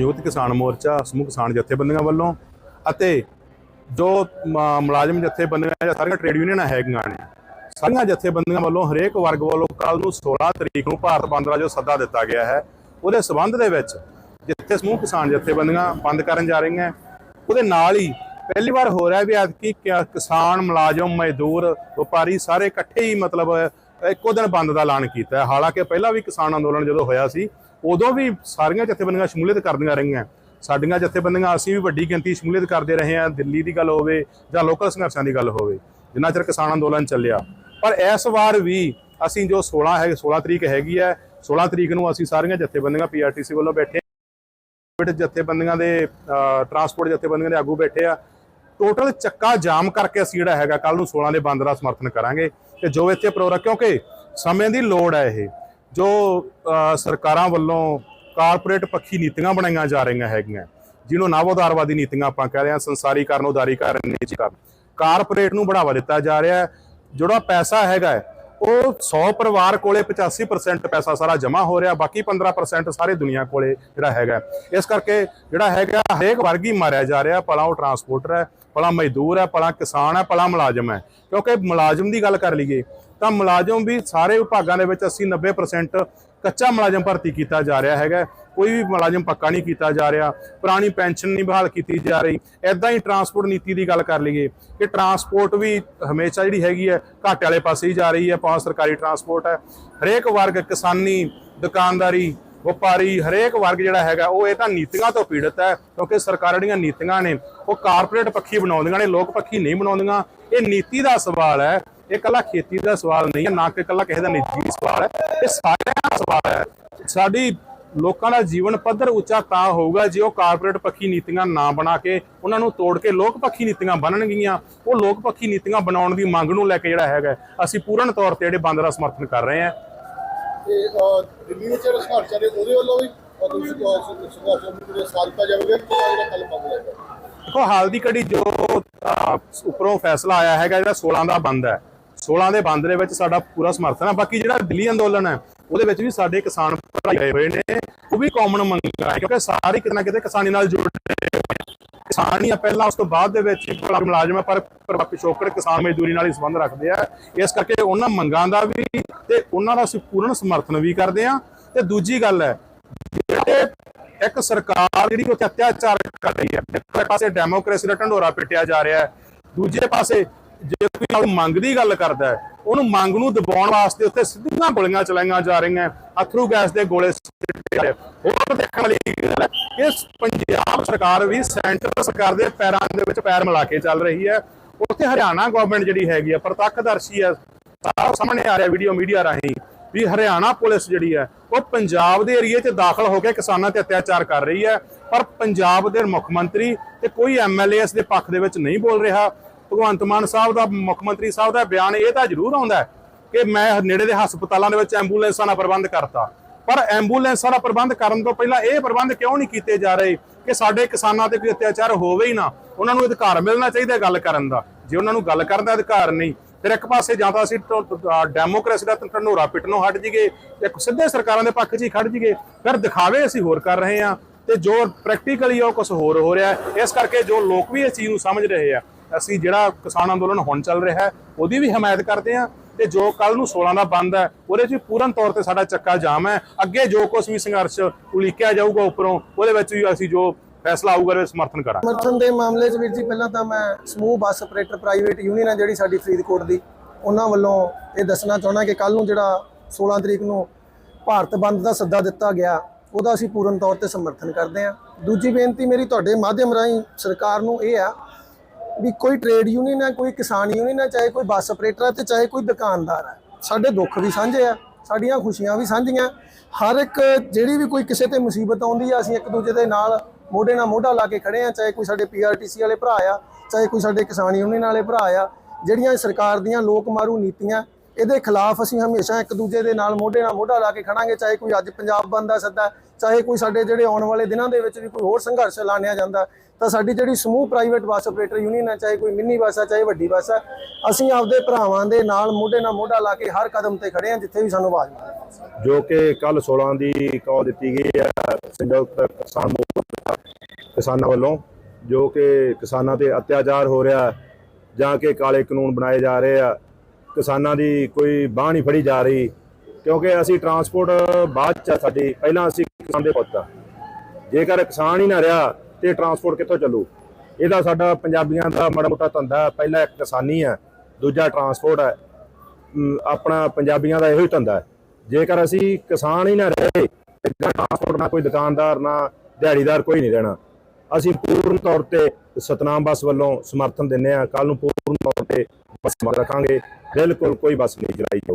ਸੰਯੁਕਤ ਕਿਸਾਨ ਮੋਰਚਾ, ਸਮੂਹ ਕਿਸਾਨ ਜਥੇਬੰਦੀਆਂ ਵੱਲੋਂ ਅਤੇ ਜੋ ਮੁਲਾਜ਼ਮ ਜਥੇਬੰਦੀਆਂ ਜਾਂ ਸਾਰੀਆਂ ਟ੍ਰੇਡ ਯੂਨੀਅਨਾਂ ਹੈਗੀਆਂ ਨੇ, ਸਾਰੀਆਂ ਜਥੇਬੰਦੀਆਂ ਵੱਲੋਂ ਹਰੇਕ ਵਰਗ ਵੱਲੋਂ ਕੱਲ ਨੂੰ 16 ਤਰੀਕ ਨੂੰ ਭਾਰਤ ਬੰਦ ਦਾ ਜੋ ਸੱਦਾ ਦਿੱਤਾ ਗਿਆ ਹੈ, ਉਹਦੇ ਸਬੰਧ ਦੇ ਵਿੱਚ ਜਿੱਥੇ ਸਮੂਹ ਕਿਸਾਨ ਜਥੇਬੰਦੀਆਂ ਬੰਦ ਕਰਨ ਜਾ ਰਹੀਆਂ, ਉਹਦੇ ਨਾਲ ਹੀ ਪਹਿਲੀ ਵਾਰ ਹੋ ਰਿਹਾ ਵੀ ਅੱਜ ਕਿ- ਕਿਸਾਨ ਮੁਲਾਜ਼ਮ, ਮਜ਼ਦੂਰ, ਵਪਾਰੀ ਸਾਰੇ ਇਕੱਠੇ ਹੀ ਮਤਲਬ ਇੱਕੋ ਦਿਨ ਬੰਦ ਦਾ ਐਲਾਨ ਕੀਤਾ ਹਾਲਾਂਕਿ ਪਹਿਲਾਂ ਵੀ ਕਿਸਾਨ ਅੰਦੋਲਨ ਜਦੋਂ ਹੋਇਆ ਸੀ, ਉਦੋਂ ਵੀ ਸਾਰੀਆਂ ਜਥੇਬੰਦੀਆਂ ਸ਼ਮੂਲੀਅਤ ਕਰਦੀਆਂ ਰਹੀਆਂ। ਸਾਡੀਆਂ ਜਥੇਬੰਦੀਆਂ ਅਸੀਂ ਵੀ ਵੱਡੀ ਗਿਣਤੀ ਸ਼ਮੂਲੀਅਤ ਕਰਦੇ ਰਹੇ ਹਾਂ, ਦਿੱਲੀ ਦੀ ਗੱਲ ਹੋਵੇ ਜਾਂ ਲੋਕਲ ਸੰਘਰਸ਼ਾਂ ਦੀ ਗੱਲ ਹੋਵੇ, ਜਿੰਨਾ ਚਿਰ ਕਿਸਾਨ ਅੰਦੋਲਨ ਚੱਲਿਆ। ਪਰ ਇਸ ਵਾਰ ਵੀ ਅਸੀਂ ਜੋ 16 ਹੈ 16 ਤਰੀਕ ਹੈਗੀ ਹੈ 16 ਤਰੀਕ ਨੂੰ ਅਸੀਂ ਸਾਰੀਆਂ ਜਥੇਬੰਦੀਆਂ ਪੀਆਰਟੀਸੀ ਵੱਲੋਂ ਬੈਠੇ ਪ੍ਰਾਈਵੇਟ ਜਥੇਬੰਦੀਆਂ ਦੇ ਟਰਾਂਸਪੋਰਟ ਜਥੇਬੰਦੀਆਂ ਦੇ ਆਗੂ ਬੈਠੇ ਆ। ਟੋਟਲ ਚੱਕਾ ਜਾਮ ਕਰਕੇ ਅਸੀਂ ਜਿਹੜਾ ਹੈਗਾ ਕੱਲ ਨੂੰ 16 ਦੇ ਬੰਦ ਦਾ ਸਮਰਥਨ ਕਰਾਂਗੇ। ਤੇ ਜੋ ਇੱਥੇ ਪ੍ਰੋਗਰਾਮ, ਕਿਉਂਕਿ ਸਮੇਂ ਦੀ ਲੋੜ ਹੈ ਇਹ। ਜੋ ਸਰਕਾਰਾਂ ਵੱਲੋਂ ਕਾਰਪੋਰੇਟ ਪੱਖੀ ਨੀਤੀਆਂ ਬਣਾਈਆਂ ਜਾ ਰਹੀਆਂ ਹੈਗੀਆਂ, ਜਿਹਨੂੰ ਨਵਉਦਾਰਵਾਦੀ ਨੀਤੀਆਂ ਆਪਾਂ ਕਹਿ ਰਹੇ ਹਾਂ, ਸੰਸਾਰੀਕਰਨ, ਉਦਾਰੀਕਰਨ ਨਿੱਜੀਕਰਨ ਕਾਰਪੋਰੇਟ ਨੂੰ ਬੜਾਵਾ ਦਿੱਤਾ ਜਾ ਰਿਹਾ ਹੈ। ਜਿਹੜਾ ਪੈਸਾ ਹੈਗਾ ਉਹ 100 ਪਰਿਵਾਰ ਕੋਲੇ 85% ਪੈਸਾ ਸਾਰਾ ਜਮ੍ਹਾਂ ਹੋ ਰਿਹਾ, ਬਾਕੀ 15% ਸਾਰੇ ਦੁਨੀਆ ਕੋਲੇ ਜਿਹੜਾ ਹੈਗਾ। ਇਸ ਕਰਕੇ ਜਿਹੜਾ ਹੈਗਾ, ਹਰੇਕ ਵਰਗ ਹੀ ਮਾਰਿਆ ਜਾ ਰਿਹਾ, ਭਲਾ ਉਹ ਟਰਾਂਸਪੋਰਟਰ ਹੈ, ਭਲਾ ਮਜ਼ਦੂਰ ਹੈ, ਭਲਾ ਕਿਸਾਨ ਹੈ, ਭਲਾ ਮੁਲਾਜ਼ਮ ਹੈ। ਕਿਉਂਕਿ ਮੁਲਾਜ਼ਮ ਦੀ ਗੱਲ ਕਰ ਲਈਏ, ਤਾਂ ਮੁਲਾਜ਼ਮ ਵੀ ਸਾਰੇ ਵਿਭਾਗਾਂ ਦੇ ਵਿੱਚ 80 90% ਕੱਚਾ ਮੁਲਾਜ਼ਮ ਭਰਤੀ ਕੀਤਾ ਜਾ ਰਿਹਾ ਹੈਗਾ। ਕੋਈ ਵੀ ਮੁਲਾਜ਼ਮ ਪੱਕਾ ਨਹੀਂ ਕੀਤਾ ਜਾ ਰਿਹਾ। ਪੁਰਾਣੀ ਪੈਨਸ਼ਨ ਨਹੀਂ ਬਹਾਲ ਕੀਤੀ ਜਾ ਰਹੀ। ਐਦਾਂ ਹੀ ਟਰਾਂਸਪੋਰਟ ਨੀਤੀ ਦੀ ਗੱਲ ਕਰ ਲਈਏ ਕਿ ਟਰਾਂਸਪੋਰਟ ਵੀ ਹਮੇਸ਼ਾ ਜਿਹੜੀ ਹੈਗੀ ਹੈ ਘਾਟੇ ਵਾਲੇ ਪਾਸੇ ਹੀ ਜਾ ਰਹੀ ਹੈ। ਪਾਸ ਸਰਕਾਰੀ ਟਰਾਂਸਪੋਰਟ ਹੈ। ਹਰੇਕ ਵਰਗ, ਕਿਸਾਨੀ, ਦੁਕਾਨਦਾਰੀ, ਵਪਾਰੀ, ਹਰੇਕ ਵਰਗ ਜਿਹੜਾ ਹੈਗਾ, ਉਹ ਇਹ ਤਾਂ ਨੀਤੀਆਂ ਤੋਂ ਪੀੜਤ ਹੈ ਕਿਉਂਕਿ ਸਰਕਾਰ ਜਿਹੜੀਆਂ ਨੀਤੀਆਂ ਨੇ, ਉਹ ਕਾਰਪੋਰੇਟ ਪੱਖੀ ਬਣਾਉਂਦੀਆਂ ਨੇ, ਲੋਕ ਪੱਖੀ ਨਹੀਂ ਬਣਾਉਂਦੀਆਂ। ਇਹ ਨੀਤੀ ਦਾ ਸਵਾਲ ਹੈ ਇਹ ਕੱਲਾ ਖੇਤੀ ਦਾ ਸਵਾਲ ਨਹੀਂ ਹੈ ਨਾ ਕਿ ਕੱਲਾ ਕਿਸੇ ਦਾ ਨਿੱਜੀ ਸਵਾਲ ਹੈ। ਇਹ ਸਾਰਿਆਂ ਦਾ ਸਵਾਲ ਹੈ। ਸਾਡੀ ਲੋਕਾਂ ਦਾ ਜੀਵਨ ਪੱਧਰ ਉੱਚਾ ਤਾਂ ਹੋਊਗਾ ਜੇ ਉਹ ਕਾਰਪੋਰੇਟ ਪੱਖੀ ਨੀਤੀਆਂ ਨਾ ਬਣਾ ਕੇ ਉਹਨਾਂ ਨੂੰ ਤੋੜ ਕੇ ਲੋਕ ਪੱਖੀ ਨੀਤੀਆਂ ਬਣਨਗੀਆਂ। ਉਹ ਲੋਕ ਪੱਖੀ ਨੀਤੀਆਂ ਬਣਾਉਣ ਦੀ ਮੰਗ ਨੂੰ ਲੈ ਕੇ ਜਿਹੜਾ ਹੈਗਾ ਅਸੀਂ ਪੂਰਨ ਤੌਰ ਤੇ ਜਿਹੜੇ ਬੰਦ ਦਾ ਸਮਰਥਨ ਕਰ ਰਹੇ ਹਾਂ। ਤੇ ਅਹ, ਦਿੱਲੀ ਵਿੱਚ ਜਿਹੜਾ ਸੰਘਰਸ਼ ਚੱਲ ਰਿਹਾ ਉਹਦੇ ਵੱਲੋਂ ਵੀ ਅਹ, ਤੁਸੀਂ ਅਹ, ਸੰਘਰਸ਼ ਨੂੰ ਜਿਹੜੇ ਸਾਧਤਾ ਜਾਵੇਗਾ ਕਿ ਜਿਹੜਾ ਕੱਲ ਬੰਦ ਰਹੇਗਾ ਦੇਖੋ ਹਾਲ ਦੀ ਘੜੀ ਜੋ ਉੱਪਰੋਂ ਫੈਸਲਾ ਆਇਆ ਹੈਗਾ ਜਿਹੜਾ 16 ਦਾ ਬੰਦ ਹੈ 16 ਦੇ ਬੰਦ ਦੇ ਵਿੱਚ ਸਾਡਾ ਪੂਰਾ ਸਮਰਥਨ ਹੈ ਬਾਕੀ ਜਿਹੜਾ ਦਿੱਲੀ ਅੰਦੋਲਨ ਹੈ, ਉਹਦੇ ਵਿੱਚ ਵੀ ਸਾਡੇ ਕਿਸਾਨ ਭਰਾ ਗਏ ਹੋਏ ਨੇ। ਉਹ ਵੀ ਕਾਮਨ ਮੰਗਾਂ ਹੈ ਕਿਉਂਕਿ ਸਾਰੇ ਕਿਤੇ ਨਾ ਕਿਤੇ ਕਿਸਾਨੀ ਨਾਲ ਜੁੜੇ ਕਿਸਾਨ ਹੀ ਆ ਪਹਿਲਾਂ, ਉਸ ਤੋਂ ਬਾਅਦ ਦੇ ਵਿੱਚ ਮੁਲਾਜ਼ਮ ਹੈ ਪਰ ਪਰ ਪਿਛੋਕੜ ਕਿਸਾਨ ਮਜ਼ਦੂਰੀ ਨਾਲ ਹੀ ਸੰਬੰਧ ਰੱਖਦੇ ਆ। ਇਸ ਕਰਕੇ ਉਹਨਾਂ ਮੰਗਾਂ ਦਾ ਵੀ ਤੇ ਉਹਨਾਂ ਦਾ ਅਸੀਂ ਪੂਰਨ ਸਮਰਥਨ ਵੀ ਕਰਦੇ ਆ। ਤੇ ਦੂਜੀ ਗੱਲ ਹੈ ਇੱਕ ਸਰਕਾਰ ਜਿਹੜੀ ਉੱਥੇ ਅਤਿਆਚਾਰ ਕਰ ਰਹੀ ਹੈ, ਇੱਕ ਪਾਸੇ ਡੈਮੋਕ੍ਰੇਸੀ ਦਾ ਢੰਡੋਰਾ ਪਿੱਟਿਆ ਜਾ ਰਿਹਾ ਹੈ, ਦੂਜੇ ਪਾਸੇ ਜੇ ਕੋਈ ਨਾਲ ਮੰਗ ਦੀ ਗੱਲ ਕਰਦਾ ਹੈ, ਉਹਨੂੰ ਮੰਗ ਨੂੰ ਦਬਾਉਣ ਵਾਸਤੇ ਉੱਥੇ ਸਿੱਧੀਆਂ ਗੋਲੀਆਂ ਚਲਾਈਆਂ ਜਾ ਰਹੀਆਂ ਅਥਰੂ ਗੈਸ ਦੇ ਗੋਲੇ ਹੋਰ ਦੇਖਣ ਵਾਲੀ ਗੱਲ ਹੈ ਕਿ ਪੰਜਾਬ ਸਰਕਾਰ ਵੀ ਸੈਂਟਰ ਸਰਕਾਰ ਦੇ ਪੈਰਾਂ ਦੇ ਵਿੱਚ ਪੈਰ ਮਿਲਾ ਕੇ ਚੱਲ ਰਹੀ ਹੈ। ਉੱਥੇ ਹਰਿਆਣਾ ਗਵਰਨਮੈਂਟ ਜਿਹੜੀ ਹੈਗੀ ਹੈ, ਪ੍ਰਤੱਖਦਰਸ਼ੀ ਹੈ ਸਾਹਮਣੇ ਆ ਰਿਹਾ ਵੀਡੀਓ ਮੀਡੀਆ ਰਾਹੀਂ ਵੀ ਹਰਿਆਣਾ ਪੁਲਿਸ ਜਿਹੜੀ ਹੈ, ਉਹ ਪੰਜਾਬ ਦੇ ਏਰੀਏ 'ਚ ਦਾਖਲ ਹੋ ਕੇ ਕਿਸਾਨਾਂ ਤੇ ਅਤਿਆਚਾਰ ਕਰ ਰਹੀ ਹੈ। ਪਰ ਪੰਜਾਬ ਦੇ ਮੁੱਖ ਮੰਤਰੀ ਤੇ ਕੋਈ ਐਮਐਲਏ ਇਸ ਦੇ ਪੱਖ ਦੇ ਵਿੱਚ ਨਹੀਂ ਬੋਲ ਰਿਹਾ। ਭਗਵੰਤ ਮਾਨ ਸਾਹਿਬ ਦਾ, ਮੁੱਖ ਮੰਤਰੀ ਸਾਹਿਬ ਦਾ ਬਿਆਨ ਇਹ ਤਾਂ ਜ਼ਰੂਰ ਆਉਂਦਾ ਕਿ ਮੈਂ ਨੇੜੇ ਦੇ ਹਸਪਤਾਲਾਂ ਦੇ ਵਿੱਚ ਐਂਬੂਲੈਂਸਾਂ ਦਾ ਪ੍ਰਬੰਧ ਕਰਤਾ। ਪਰ ਐਂਬੂਲੈਂਸਾਂ ਦਾ ਪ੍ਰਬੰਧ ਕਰਨ ਤੋਂ ਪਹਿਲਾਂ ਇਹ ਪ੍ਰਬੰਧ ਕਿਉਂ ਨਹੀਂ ਕੀਤੇ ਜਾ ਰਹੇ ਕਿ ਸਾਡੇ ਕਿਸਾਨਾਂ ਤੇ ਕੋਈ ਅਤਿਆਚਾਰ ਹੋਵੇ ਹੀ ਨਾ? ਉਹਨਾਂ ਨੂੰ ਅਧਿਕਾਰ ਮਿਲਣਾ ਚਾਹੀਦਾ ਗੱਲ ਕਰਨ ਦਾ। ਜੇ ਉਹਨਾਂ ਨੂੰ ਗੱਲ ਕਰਨ ਦਾ ਅਧਿਕਾਰ ਨਹੀਂ, ਫਿਰ ਇੱਕ ਪਾਸੇ ਜਾਂ ਤਾਂ ਅਸੀਂ ਡੈਮੋਕ੍ਰੇਸੀ ਦਾ ਢੰਡੋਰਾ ਪਿੱਟਣੋਂ ਹਟ ਜੀਏ ਇੱਕ ਸਿੱਧੇ ਸਰਕਾਰਾਂ ਦੇ ਪੱਖ 'ਚ ਹੀ ਖੜ ਜੀਏ ਫਿਰ ਦਿਖਾਵੇ ਅਸੀਂ ਹੋਰ ਕਰ ਰਹੇ ਹਾਂ ਤੇ ਜੋ ਪ੍ਰੈਕਟੀਕਲੀ ਉਹ ਕੁਝ ਹੋਰ ਹੋ ਰਿਹਾ ਇਸ ਕਰਕੇ ਜੋ ਲੋਕ ਵੀ ਇਸ ਚੀਜ਼ ਨੂੰ ਸਮਝ ਰਹੇ ਆ ਅਸੀਂ ਜਿਹੜਾ ਕਿਸਾਨ ਅੰਦੋਲਨ ਹੁਣ ਚੱਲ ਰਿਹਾ ਹੈ, ਉਹਦੀ ਵੀ ਹਮਾਇਤ ਕਰਦੇ ਹਾਂ ਤੇ ਜੋ ਕੱਲ ਨੂੰ 16 ਦਾ ਬੰਦ ਹੈ, ਉਹਦੇ 'ਚ ਵੀ ਪੂਰਨ ਤੌਰ ਤੇ ਸਾਡਾ ਚੱਕਾ ਜਾਮ ਹੈ। ਅੱਗੇ ਜੋ ਕੁਝ ਵੀ ਸੰਘਰਸ਼ ਉਲੀਕਿਆ ਜਾਊਗਾ ਉੱਪਰੋਂ, ਉਹਦੇ ਵਿੱਚ ਵੀ ਅਸੀਂ ਜੋ ਫੈਸਲਾ ਆਊਗਾ, ਉਹਦੇ ਸਮਰਥਨ ਕਰਾਂਗੇ। ਸਮਰਥਨ ਦੇ ਮਾਮਲੇ 'ਚ ਵੀਰ ਜੀ, ਪਹਿਲਾਂ ਤਾਂ ਮੈਂ ਸਮੂਹ ਬੱਸ ਆਪਰੇਟਰ ਪ੍ਰਾਈਵੇਟ ਯੂਨੀਅਨ ਹੈ ਜਿਹੜੀ ਸਾਡੀ ਫਰੀਦਕੋਟ ਦੀ, ਉਹਨਾਂ ਵੱਲੋਂ ਇਹ ਦੱਸਣਾ ਚਾਹੁੰਦਾ ਕਿ ਕੱਲ ਨੂੰ ਜਿਹੜਾ 16 ਤਰੀਕ ਨੂੰ ਭਾਰਤ ਬੰਦ ਦਾ ਸੱਦਾ ਦਿੱਤਾ ਗਿਆ, ਉਹਦਾ ਅਸੀਂ ਪੂਰਨ ਤੌਰ ਤੇ ਸਮਰਥਨ ਕਰਦੇ ਹਾਂ। ਦੂਜੀ ਬੇਨਤੀ ਮੇਰੀ ਤੁਹਾਡੇ ਮਾਧਿਅਮ ਰਾਹੀਂ ਸਰਕਾਰ ਨੂੰ ਇਹ ਆ ਵੀ ਕੋਈ ਟ੍ਰੇਡ ਯੂਨੀਅਨ ਹੈ, ਕੋਈ ਕਿਸਾਨ ਯੂਨੀਅਨ ਹੈ, ਚਾਹੇ ਕੋਈ ਬੱਸ ਆਪਰੇਟਰ ਹੈ ਤੇ ਚਾਹੇ ਕੋਈ ਦੁਕਾਨਦਾਰ ਹੈ। ਸਾਡੇ ਦੁੱਖ ਵੀ ਸਾਂਝੇ ਆ, ਸਾਡੀਆਂ ਖੁਸ਼ੀਆਂ ਵੀ ਸਾਂਝੀਆਂ। ਹਰ ਇੱਕ ਜਿਹੜੀ ਵੀ ਕੋਈ ਕਿਸੇ ਤੇ ਮੁਸੀਬਤ ਆਉਂਦੀ ਆ, ਅਸੀਂ ਇੱਕ ਦੂਜੇ ਦੇ ਨਾਲ ਮੋਢੇ ਨਾਲ ਮੋਢਾ ਲਾ ਕੇ ਖੜੇ ਆ, ਚਾਹੇ ਕੋਈ ਸਾਡੇ ਪੀਆਰਟੀਸੀ ਵਾਲੇ ਭਰਾ ਆ, ਚਾਹੇ ਕੋਈ ਸਾਡੇ ਕਿਸਾਨ ਯੂਨੀਅਨ ਵਾਲੇ ਭਰਾ ਆ, ਜਿਹੜੀਆਂ ਸਰਕਾਰ ਦੀਆਂ ਲੋਕ ਮਾਰੂ ਨੀਤੀਆਂ ਇਹਦੇ ਖਿਲਾਫ ਅਸੀਂ ਹਮੇਸ਼ਾ ਇੱਕ ਦੂਜੇ ਦੇ ਨਾਲ ਮੋਢੇ ਨਾਲ ਮੋਢਾ ਲਾ ਕੇ ਖੜਾਂਗੇ, ਚਾਹੇ ਕੋਈ ਅੱਜ ਪੰਜਾਬ ਬੰਦ ਦਾ ਸੱਦਾ, ਚਾਹੇ ਕੋਈ ਸਾਡੇ ਜਿਹੜੇ ਆਉਣ ਵਾਲੇ ਦਿਨਾਂ ਦੇ ਵਿੱਚ ਵੀ ਕੋਈ ਹੋਰ ਸੰਘਰਸ਼ ਐਲਾਨਿਆ ਜਾਂਦਾ, ਤਾਂ ਸਾਡੀ ਜਿਹੜੀ ਸਮੂਹ ਪ੍ਰਾਈਵੇਟ ਬੱਸ ਆਪਰੇਟਰ ਯੂਨੀਅਨ ਹੈ, ਚਾਹੇ ਕੋਈ ਮਿੰਨੀ ਬੱਸ ਹੈ ਚਾਹੇ ਵੱਡੀ ਬੱਸ ਹੈ ਅਸੀਂ ਆਪਦੇ ਭਰਾਵਾਂ ਦੇ ਨਾਲ ਮੋਢੇ ਨਾਲ ਮੋਢਾ ਲਾ ਕੇ ਹਰ ਕਦਮ ਤੇ ਖੜੇ ਹਾਂ, ਜਿੱਥੇ ਵੀ ਸਾਨੂੰ ਆਵਾਜ਼ ਮਿਲੇ ਜੋ ਕਿ ਕੱਲ 16 ਦੀ ਕਾਲ ਦਿੱਤੀ ਗਈ ਹੈ ਸੰਯੁਕਤ ਕਿਸਾਨ ਮੋਰਚਾ, ਕਿਸਾਨਾਂ ਵੱਲੋਂ, ਜੋ ਕਿ ਕਿਸਾਨਾਂ ਤੇ ਅਤਿਆਚਾਰ ਹੋ ਰਿਹਾ, ਜਾਂ ਕਿ ਕਾਲੇ ਕਾਨੂੰਨ ਬਣਾਏ ਜਾ ਰਹੇ ਆ ਕਿਸਾਨਾਂ ਦੀ ਕੋਈ ਬਾਹ ਨਹੀਂ ਫੜੀ ਜਾ ਰਹੀ, ਕਿਉਂਕਿ ਅਸੀਂ ਟਰਾਂਸਪੋਰਟ ਬਾਅਦ ਚ ਆ ਸਾਡੀ, ਪਹਿਲਾਂ ਅਸੀਂ ਕਿਸਾਨ ਦੇ ਪੁੱਤ ਆ। ਜੇਕਰ ਕਿਸਾਨ ਹੀ ਨਾ ਰਿਹਾ, ਤੇ ਟਰਾਂਸਪੋਰਟ ਕਿੱਥੋਂ ਚੱਲੂ? ਇਹਦਾ ਸਾਡਾ ਪੰਜਾਬੀਆਂ ਦਾ ਮਾੜਾ ਮੋਟਾ ਧੰਦਾ ਪਹਿਲਾ ਇੱਕ ਕਿਸਾਨੀ ਹੈ, ਦੂਜਾ ਟਰਾਂਸਪੋਰਟ ਹੈ। ਆਪਣਾ ਪੰਜਾਬੀਆਂ ਦਾ ਇਹੋ ਹੀ ਧੰਦਾ ਹੈ। ਜੇਕਰ ਅਸੀਂ ਕਿਸਾਨ ਹੀ ਨਾ ਰਹੇ ਟਰਾਂਸਪੋਰਟ ਨਾ ਕੋਈ ਦੁਕਾਨਦਾਰ, ਨਾ ਦਿਹਾੜੀਦਾਰ, ਕੋਈ ਨਹੀਂ ਰਹਿਣਾ। ਅਸੀਂ ਪੂਰਨ ਤੌਰ ਤੇ ਸਤਨਾਮ ਬੱਸ ਵੱਲੋਂ ਸਮਰਥਨ ਦਿੰਦੇ ਹਾਂ ਕੱਲ ਨੂੰ ਪੂਰਨ ਤੌਰ ਤੇ ਬੱਸ ਰੱਖਾਂਗੇ। ਬਿਲਕੁਲ ਕੋਈ ਬੱਸ ਨਹੀਂ ਚਲਾਈ ਜਾਊ